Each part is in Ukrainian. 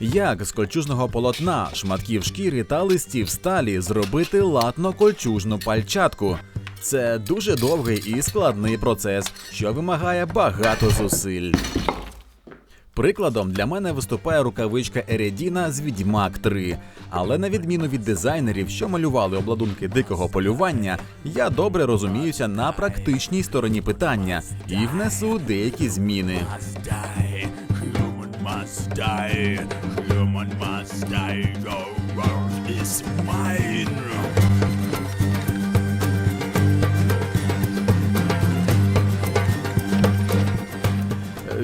Як з кольчужного полотна, шматків шкіри та листів сталі зробити латно-кольчужну пальчатку? Це дуже довгий і складний процес, що вимагає багато зусиль. Прикладом для мене виступає рукавичка Ередіна з Відьмак 3. Але на відміну від дизайнерів, що малювали обладунки дикого полювання, я добре розуміюся на практичній стороні питання і внесу деякі зміни. Must die. Human must die. The world is mine.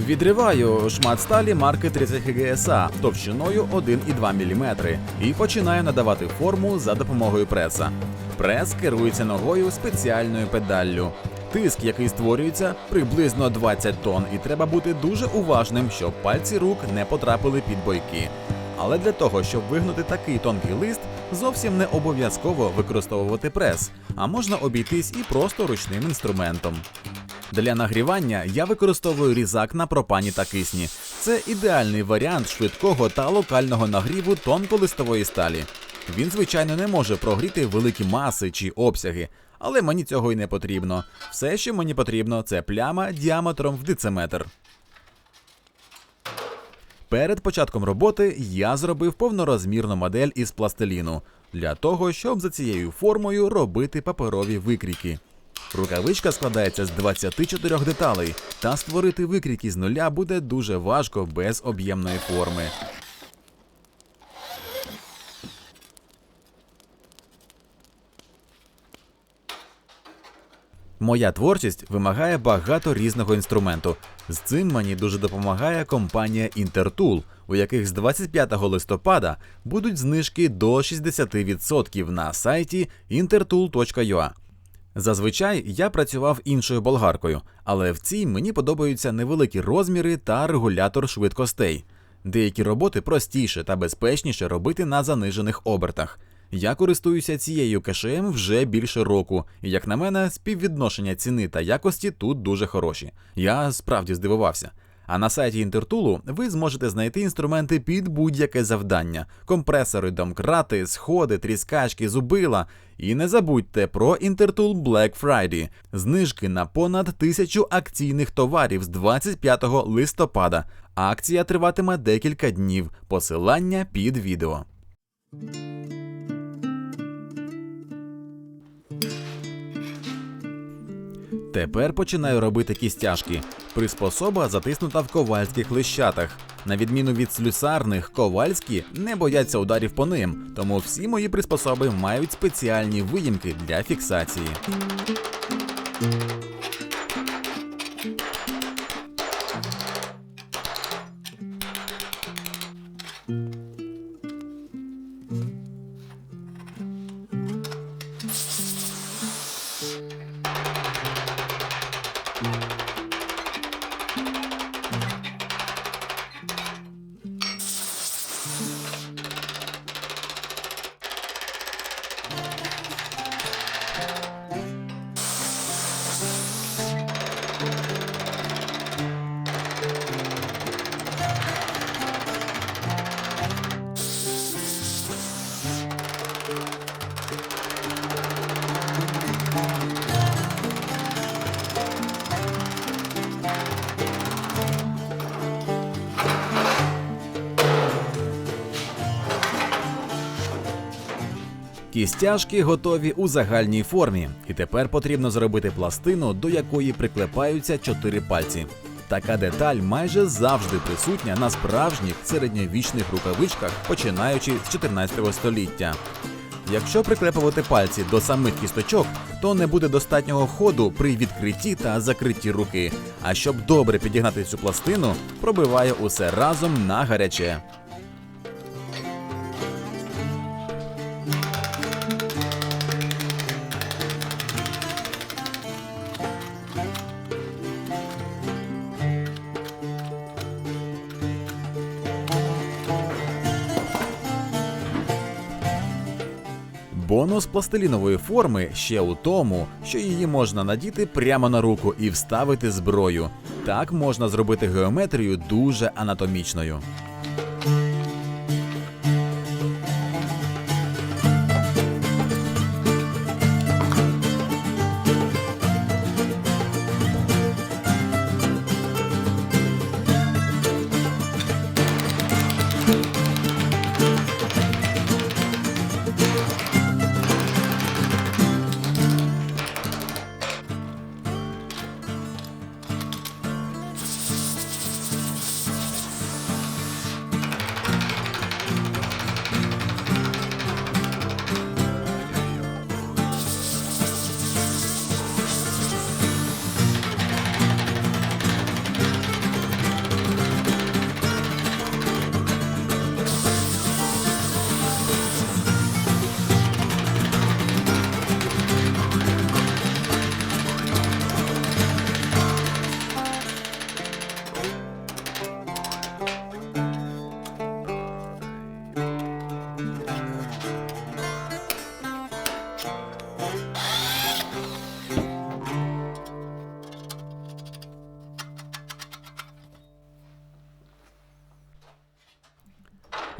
Відриваю шмат сталі марки 30 ГСА товщиною 1,2 мм і починаю надавати форму за допомогою преса. Прес керується ногою спеціальною педаллю. Тиск, який створюється, приблизно 20 тонн, і треба бути дуже уважним, щоб пальці рук не потрапили під бойки. Але для того, щоб вигнути такий тонкий лист, зовсім не обов'язково використовувати прес, а можна обійтись і просто ручним інструментом. Для нагрівання я використовую різак на пропані та кисні. Це ідеальний варіант швидкого та локального нагріву тонколистової сталі. Він, звичайно, не може прогріти великі маси чи обсяги, але мені цього й не потрібно. Все, що мені потрібно, це пляма діаметром в дециметр. Перед початком роботи я зробив повнорозмірну модель із пластиліну для того, щоб за цією формою робити паперові викрійки. Рукавичка складається з 24 деталей, та створити викрійки з нуля буде дуже важко без об'ємної форми. Моя творчість вимагає багато різного інструменту. З цим мені дуже допомагає компанія Intertool, у яких з 25 листопада будуть знижки до 60% на сайті intertool.ua. Зазвичай я працював іншою болгаркою, але в цій мені подобаються невеликі розміри та регулятор швидкостей. Деякі роботи простіше та безпечніше робити на занижених обертах. Я користуюся цією кешеєм вже більше року, і як на мене, співвідношення ціни та якості тут дуже хороші. Я справді здивувався. А на сайті Інтертулу ви зможете знайти інструменти під будь-яке завдання: компресори, домкрати, сходи, тріскачки, зубила. І не забудьте про Intertool Black Friday. Знижки на понад тисячу акційних товарів з 25 листопада. Акція триватиме декілька днів. Посилання під відео. Тепер починаю робити кістяшки. Приспособа затиснута в ковальських лищатах. На відміну від слюсарних, ковальські не бояться ударів по ним, тому всі мої приспособи мають спеціальні виїмки для фіксації. Кістяшки готові у загальній формі, і тепер потрібно зробити пластину, до якої приклепаються чотири пальці. Така деталь майже завжди присутня на справжніх середньовічних рукавичках, починаючи з 14 століття. Якщо приклепувати пальці до самих кісточок, то не буде достатнього ходу при відкритті та закритті руки. А щоб добре підігнати цю пластину, пробиває усе разом на гаряче. Бонус пластилінової форми ще у тому, що її можна надіти прямо на руку і вставити зброю. Так можна зробити геометрію дуже анатомічною.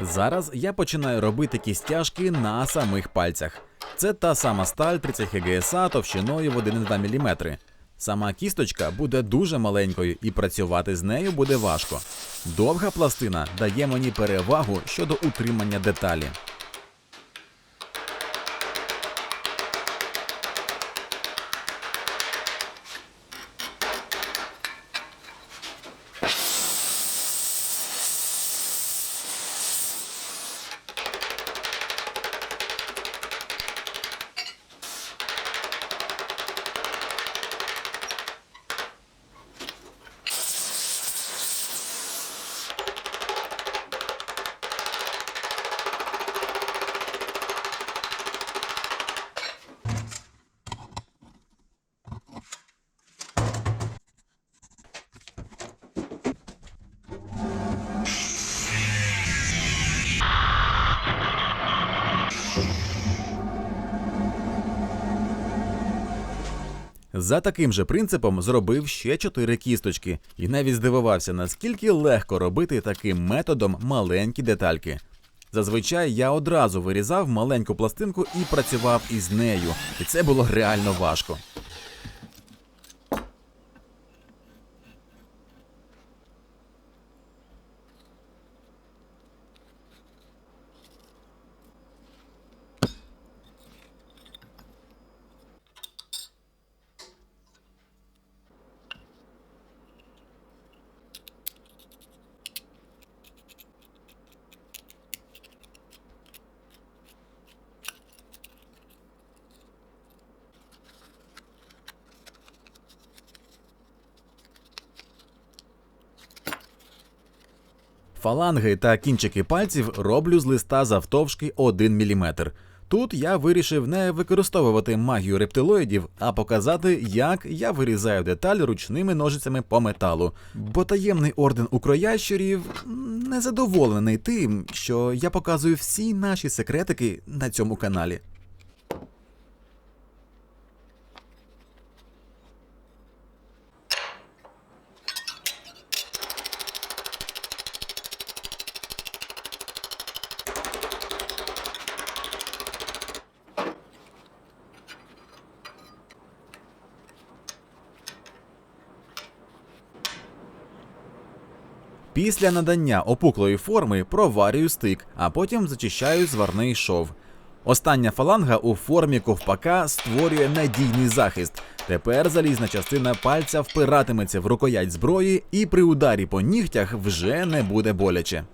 Зараз я починаю робити кістяшки на самих пальцях. Це та сама сталь 30 ГСА товщиною в 1,2 мм. Сама кісточка буде дуже маленькою і працювати з нею буде важко. Довга пластина дає мені перевагу щодо утримання деталі. За таким же принципом зробив ще чотири кісточки і навіть здивувався, наскільки легко робити таким методом маленькі детальки. Зазвичай я одразу вирізав маленьку пластинку і працював із нею, і це було реально важко. Фаланги та кінчики пальців роблю з листа завтовшки 1 мм. Тут я вирішив не використовувати магію рептилоїдів, а показати, як я вирізаю деталь ручними ножицями по металу. Бо таємний орден укроящурів незадоволений тим, що я показую всі наші секретики на цьому каналі. Після надання опуклої форми проварюю стик, а потім зачищаю зварний шов. Остання фаланга у формі ковпака створює надійний захист. Тепер залізна частина пальця впиратиметься в рукоять зброї, і при ударі по нігтях вже не буде боляче.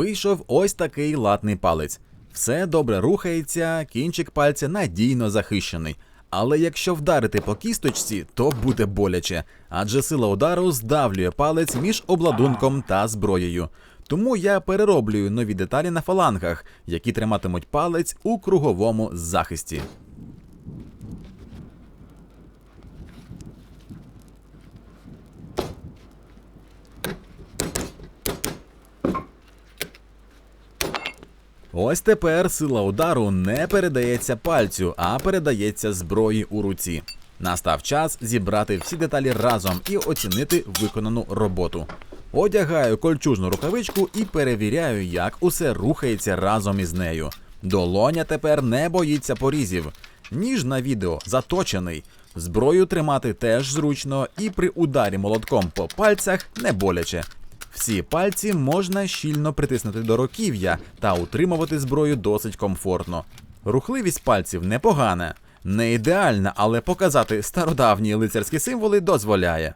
Вийшов ось такий латний палець. Все добре рухається, кінчик пальця надійно захищений. Але якщо вдарити по кісточці, то буде боляче, адже сила удару здавлює палець між обладунком та зброєю. Тому я перероблюю нові деталі на фалангах, які триматимуть палець у круговому захисті. Ось тепер сила удару не передається пальцю, а передається зброї у руці. Настав час зібрати всі деталі разом і оцінити виконану роботу. Одягаю кольчужну рукавичку і перевіряю, як усе рухається разом із нею. Долоня тепер не боїться порізів. Ніж на відео заточений. Зброю тримати теж зручно, і при ударі молотком по пальцях не боляче. Всі пальці можна щільно притиснути до руків'я та утримувати зброю досить комфортно. Рухливість пальців непогана, не ідеальна, але показати стародавні лицарські символи дозволяє.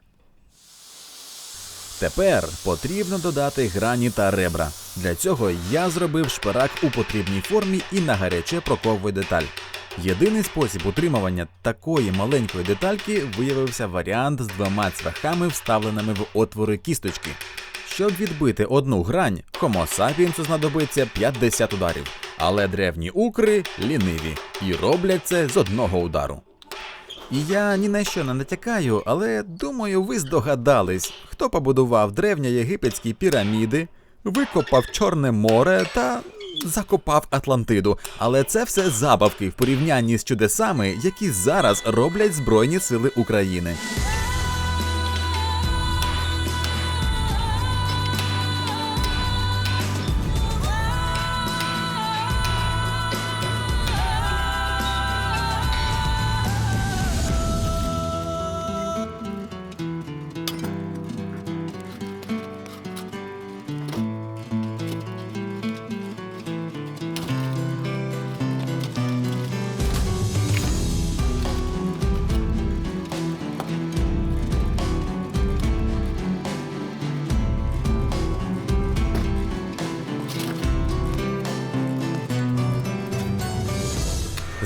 Тепер потрібно додати грані та ребра. Для цього я зробив шпирак у потрібній формі і на гаряче проковую деталь. Єдиний спосіб утримування такої маленької детальки виявився варіант з двома цвяхами, вставленими в отвори кісточки. Щоб відбити одну грань, Homo sapiens знадобиться 50 ударів, але древні укри ліниві і роблять це з одного удару. І я ні на що не натякаю, але думаю, ви здогадались, хто побудував древньоєгипетські піраміди, викопав Чорне море та закопав Атлантиду. Але це все забавки в порівнянні з чудесами, які зараз роблять Збройні Сили України.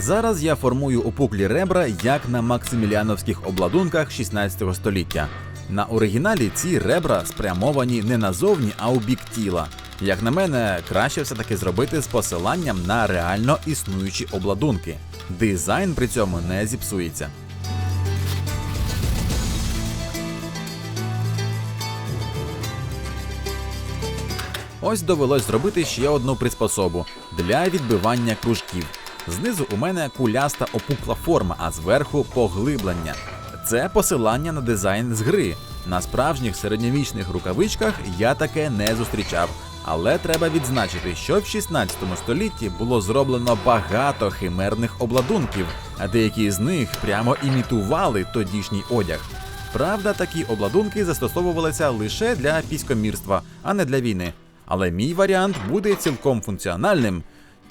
Зараз я формую опуклі ребра як на максиміліановських обладунках 16 століття. На оригіналі ці ребра спрямовані не назовні, а у бік тіла. Як на мене, краще все-таки зробити з посиланням на реально існуючі обладунки. Дизайн при цьому не зіпсується. Ось довелось зробити ще одну приспособу для відбивання кружків. Знизу у мене куляста опукла форма, а зверху поглиблення. Це посилання на дизайн з гри. На справжніх середньовічних рукавичках я таке не зустрічав. Але треба відзначити, що в 16 столітті було зроблено багато химерних обладунків, а деякі з них прямо імітували тодішній одяг. Правда, такі обладунки застосовувалися лише для піськомірства, а не для війни. Але мій варіант буде цілком функціональним,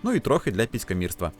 ну і трохи для піськомірства.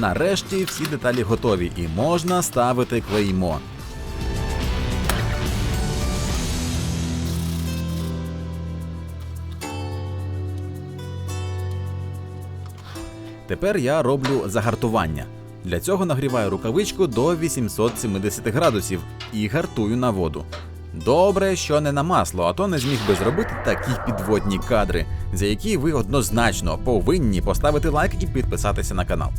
Нарешті всі деталі готові і можна ставити клеймо. Тепер я роблю загартування. Для цього нагріваю рукавичку до 870 градусів і гартую на воду. Добре, що не на масло, а то не зміг би зробити такі підводні кадри, за які ви однозначно повинні поставити лайк і підписатися на канал.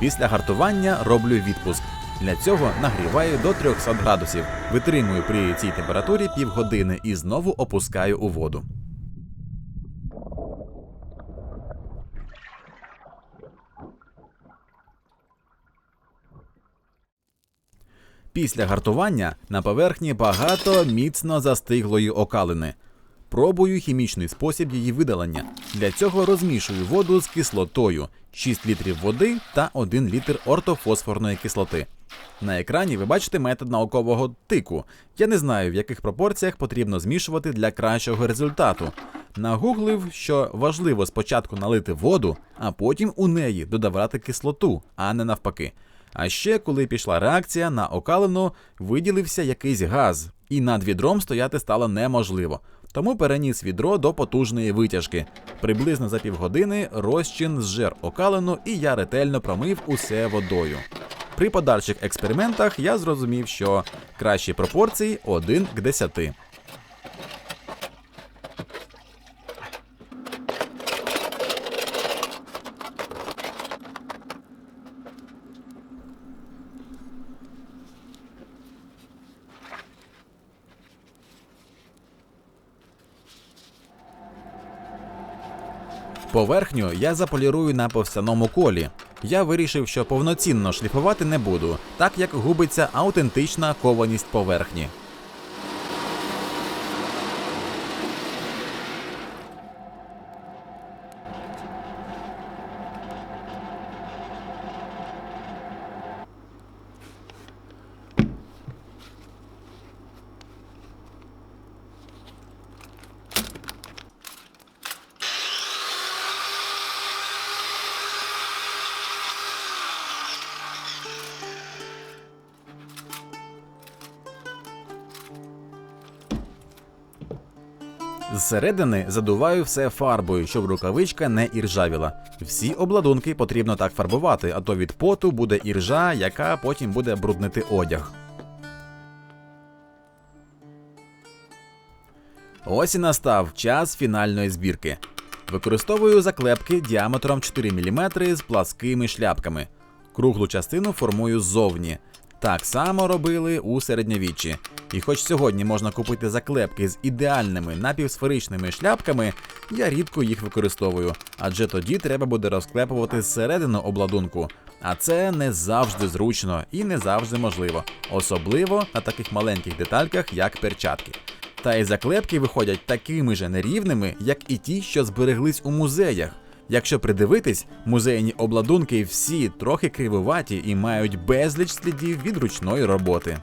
Після гартування роблю відпуск. Для цього нагріваю до 300 градусів, витримую при цій температурі півгодини і знову опускаю у воду. Після гартування на поверхні багато міцно застиглої окалини. Пробую хімічний спосіб її видалення. Для цього розмішую воду з кислотою, 6 літрів води та 1 літр ортофосфорної кислоти. На екрані ви бачите метод наукового тику. Я не знаю, в яких пропорціях потрібно змішувати для кращого результату. Нагуглив, що важливо спочатку налити воду, а потім у неї додавати кислоту, а не навпаки. А ще, коли пішла реакція на окалину, виділився якийсь газ, і над відром стояти стало неможливо. Тому переніс відро до потужної витяжки. Приблизно за півгодини розчин зжер окалину, і я ретельно промив усе водою. При подальших експериментах я зрозумів, що кращі пропорції 1 к 10. Поверхню я заполірую на повстяному колі. Я вирішив, що повноцінно шліфувати не буду, так як губиться аутентична кованість поверхні. Зсередини задуваю все фарбою, щоб рукавичка не іржавіла. Всі обладунки потрібно так фарбувати, а то від поту буде іржа, яка потім буде бруднити одяг. Ось і настав час фінальної збірки. Використовую заклепки діаметром 4 мм з пласкими шляпками. Круглу частину формую ззовні. Так само робили у середньовіччі. І хоч сьогодні можна купити заклепки з ідеальними напівсферичними шляпками, я рідко їх використовую, адже тоді треба буде розклепувати зсередину обладунку. А це не завжди зручно і не завжди можливо, особливо на таких маленьких детальках, як перчатки. Та й заклепки виходять такими же нерівними, як і ті, що збереглись у музеях. Якщо придивитись, музейні обладунки всі трохи кривуваті і мають безліч слідів від ручної роботи.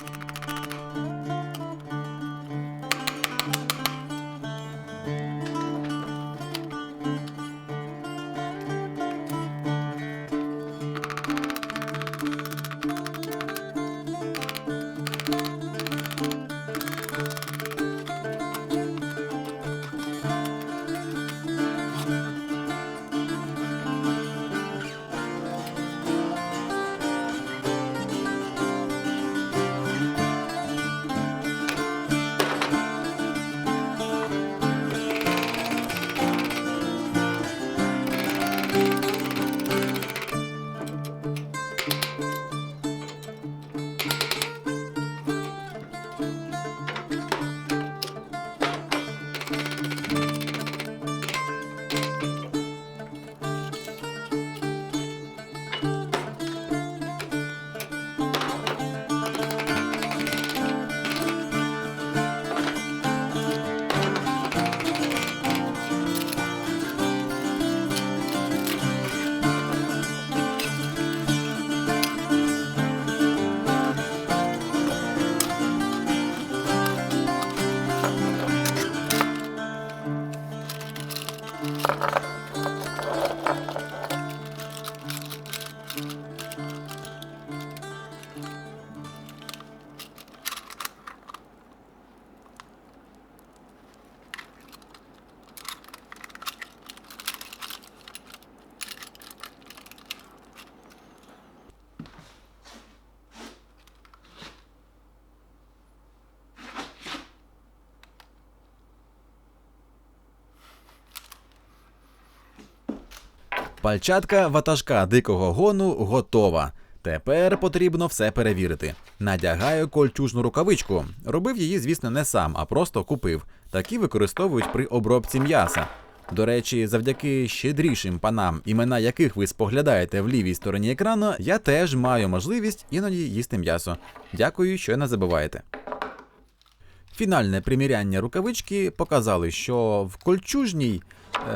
Пальчатка ватажка дикого гону готова. Тепер потрібно все перевірити. Надягаю кольчужну рукавичку. Робив її, звісно, не сам, а просто купив. Такі використовують при обробці м'яса. До речі, завдяки щедрішим панам, імена яких ви споглядаєте в лівій стороні екрану, я теж маю можливість іноді їсти м'ясо. Дякую, що не забуваєте. Фінальне приміряння рукавички показали, що в кольчужній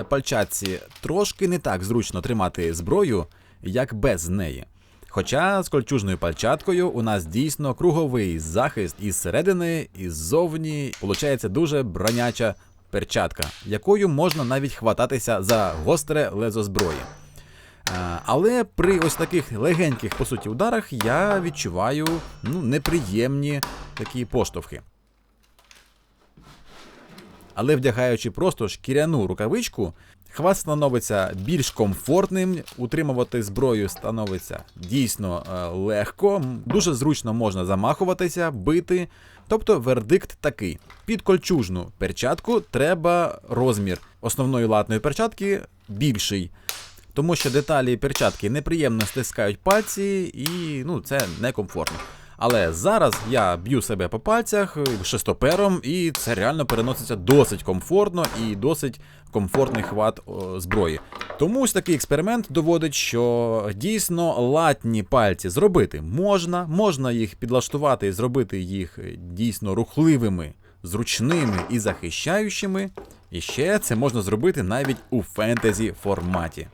пальчатці трошки не так зручно тримати зброю, як без неї. Хоча з кольчужною пальчаткою у нас дійсно круговий захист із середини, і ззовні получається дуже броняча перчатка, якою можна навіть хвататися за гостре лезо зброї. Е, Але при ось таких легеньких по суті ударах я відчуваю ну, неприємні такі поштовхи. Але вдягаючи просто шкіряну рукавичку, хват становиться більш комфортним, утримувати зброю становиться дійсно е, легко, дуже зручно можна замахуватися, бити. Тобто вердикт такий: під кольчужну перчатку треба розмір основної латної перчатки більший. Тому що деталі перчатки неприємно стискають пальці, і ну, це некомфортно. Але зараз я б'ю себе по пальцях е, шестопером, і це реально переноситься досить комфортно і досить комфортний хват зброї. Тому ось такий експеримент доводить, що дійсно латні пальці зробити можна, можна їх підлаштувати і зробити їх е, дійсно рухливими, зручними і захищаючими. І ще це можна зробити навіть у фентезі форматі.